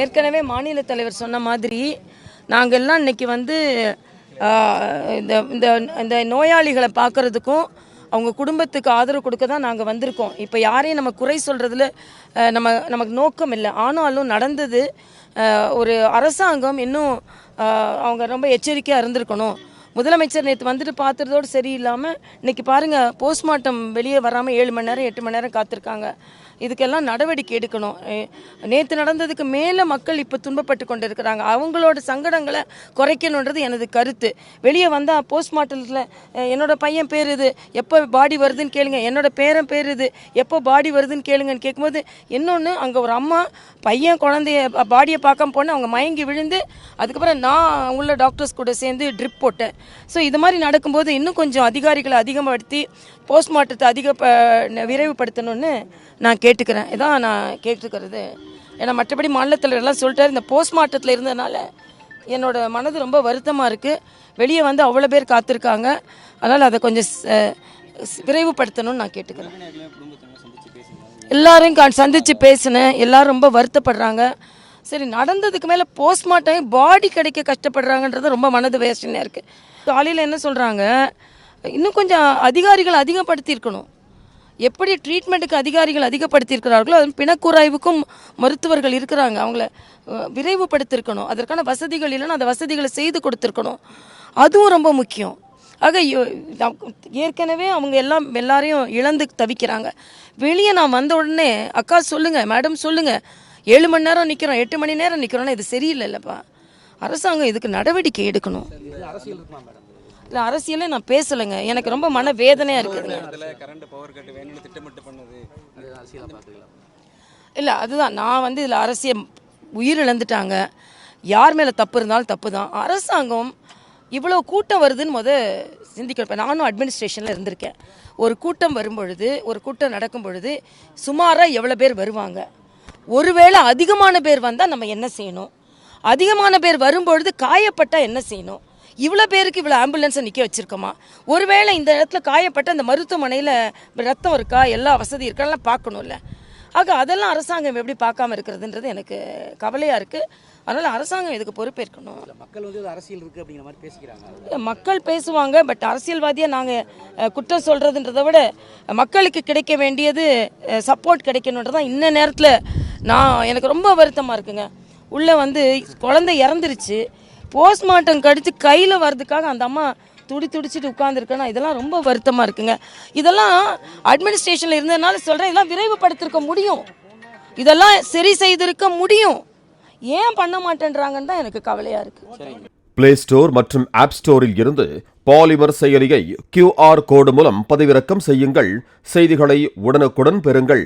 ஏற்கனவே மாநில தலைவர் சொன்ன மாதிரி நாங்கள் எல்லாம் இன்னைக்கு வந்து இந்த இந்த இந்த நோயாளிகளை பார்க்கறதுக்கும் அவங்க குடும்பத்துக்கு ஆதரவு கொடுக்க தான் நாங்கள் வந்திருக்கோம். இப்போ யாரையும் நம்ம குறை சொல்கிறதுல நம்ம நமக்கு நோக்கம் இல்லை. ஆனாலும் நடந்தது ஒரு அரசாங்கம் இன்னும் அவங்க ரொம்ப எச்சரிக்கையாக இருந்திருக்கணும். முதலமைச்சர் நேற்று வந்துட்டு பார்த்துறதோடு சரியில்லாமல் இன்னைக்கு பாருங்கள் போஸ்ட்மார்ட்டம் வெளியே வராமல் ஏழு மணி நேரம் எட்டு மணி நேரம் காத்திருக்காங்க. இதுக்கெல்லாம் நடவடிக்கை எடுக்கணும். நேற்று நடந்ததுக்கு மேலே மக்கள் இப்போ துன்பப்பட்டு கொண்டு இருக்கிறாங்க அவங்களோட சங்கடங்களை குறைக்கணுன்றது எனது கருத்து. வெளியே வந்தால் போஸ்ட்மார்ட்டத்தில் என்னோட பையன் பேர் இது எப்போ பாடி வருதுன்னு கேளுங்க. என்னோட பேரன் பேர் இது எப்போ பாடி வருதுன்னு கேளுங்கன்னு கேட்கும்போது இன்னொன்று அங்கே ஒரு அம்மா பையன் குழந்தைய பாடியை பார்க்காம போனேன் அவங்க மயங்கி விழுந்து அதுக்கப்புறம் நான் உள்ள டாக்டர்ஸ் கூட சேர்ந்து ட்ரிப் போட்டேன். ஸோ இது மாதிரி நடக்கும்போது இன்னும் கொஞ்சம் அதிகாரிகளை அதிகப்படுத்தி போஸ்ட்மார்ட்டத்தை அதிக விரைவுபடுத்தணும்னு நான் கேட்டுக்கிறேன். இதான் நான் கேட்டுக்கிறது. ஏன்னா மற்றபடி மாநிலத்தில் எல்லாம் சொல்லிட்டாரு இந்த போஸ்ட்மார்ட்டத்தில் இருந்ததுனால என்னோட மனது ரொம்ப வருத்தமாக இருக்குது வெளியே வந்து அவ்வளோ பேர் காத்திருக்காங்க. அதனால் அதை கொஞ்சம் விரைவுபடுத்தணும்னு நான் கேட்டுக்கிறேன். எல்லாரையும் கா சந்தித்து பேசினேன். எல்லாரும் ரொம்ப வருத்தப்படுறாங்க. சரி நடந்ததுக்கு மேலே போஸ்ட்மார்ட்டம் பாடி கிடைக்க கஷ்டப்படுறாங்கன்றது ரொம்ப மனது வேதனையாக இருக்குது காலையில் என்ன சொல்கிறாங்க இன்னும் கொஞ்சம் அதிகாரிகள் அதிகப்படுத்தியிருக்கணும். எப்படி ட்ரீட்மெண்ட்டுக்கு அதிகாரிகள் அதிகப்படுத்தியிருக்கிறார்களோ அது பிணக்குறாய்வுக்கும் மருத்துவர்கள் இருக்கிறாங்க. அவங்கள அஹ், விரைவுபடுத்தியிருக்கணும். அதற்கான வசதிகள் இல்லைன்னா அந்த வசதிகளை செய்து கொடுத்துருக்கணும். அதுவும் ரொம்ப முக்கியம். ஆக யோ- ஏற்கனவே அவங்க எல்லாம் எல்லாரையும் இழந்து தவிக்கிறாங்க. வெளியே நான் வந்த உடனே அக்கா சொல்லுங்கள் மேடம் சொல்லுங்கள் ஏழு மணி நேரம் நிற்கிறோம் எட்டு மணி நேரம் நிற்கிறோன்னா இது சரியில்லைல்லப்பா. அரசாங்கம் இதுக்கு நடவடிக்கை எடுக்கணும். இல்லை அரசியலே நான் பேசலைங்க. எனக்கு ரொம்ப மன வேதனையாக இருக்குதுங்க. இல்லை அதுதான். நான் வந்து இதில் அரசியல் உயிர் இழந்துட்டாங்க யார் மேலே தப்பு இருந்தாலும் தப்பு தான் அரசாங்கம் இவ்வளோ கூட்டம் வருதுன்னு முத சிந்திக்கிறப்ப நானும் அட்மினிஸ்ட்ரேஷனில் இருந்திருக்கேன். ஒரு கூட்டம் வரும் பொழுது ஒரு கூட்டம் நடக்கும் பொழுது சுமாராக எவ்வளோ பேர் வருவாங்க. ஒருவேளை அதிகமான பேர் வந்தால் நம்ம என்ன செய்யணும்? அதிகமான பேர் வரும்பொழுது காயப்பட்டா என்ன செய்யணும்? இவ்வளோ பேருக்கு இவ்வளோ ஆம்புலன்ஸை நிற்க வச்சிருக்கோமா? ஒருவேளை இந்த இடத்துல காயப்பட்ட அந்த மருத்துவமனையில் ரத்தம் இருக்கா? எல்லா வசதி இருக்காலாம் பார்க்கணும்ல. ஆக அதெல்லாம் அரசாங்கம் எப்படி பார்க்காம இருக்கிறதுன்றது எனக்கு கவலையாக இருக்குது அதனால் அரசாங்கம் இதுக்கு பொறுப்பேற்கணும். மக்கள் வந்து அரசியல் இருக்கு அப்படிங்கிற மாதிரி பேசிக்கிறாங்க. இல்ல, மக்கள் பேசுவாங்க பட் அரசியல்வாதியாக நாங்கள் குற்றம் சொல்கிறதுன்றதை விட மக்களுக்கு கிடைக்க வேண்டியது சப்போர்ட் கிடைக்கணுன்றதான் இந்த நேரத்தில் நான் எனக்கு ரொம்ப வருத்தமாக இருக்குங்க. உள்ளே வந்து குழந்தை இறந்துருச்சு. போஸ்ட்மார்ட்டம் கடித்து கையில் வர்றதுக்காக அந்த அம்மா துடி துடிச்சிட்டு உட்காந்துருக்கேன்னா இதெல்லாம் ரொம்ப வருத்தமாக இருக்குங்க. இதெல்லாம் அட்மினிஸ்ட்ரேஷனில் இருந்ததுனால சொல்கிறேன் இதெல்லாம் விரைவுபடுத்திருக்க முடியும். இதெல்லாம் சரி செய்திருக்க முடியும். ஏன் பண்ண மாட்டேன்றாங்கன்னு தான் எனக்கு கவலையாக இருக்குது பிளே ஸ்டோர் மற்றும் ஆப் ஸ்டோரில் இருந்து பாலிமர் செயலியை கியூஆர் கோடு மூலம் பதிவிறக்கம் செய்யுங்கள். செய்திகளை உடனுக்குடன் பெறுங்கள்.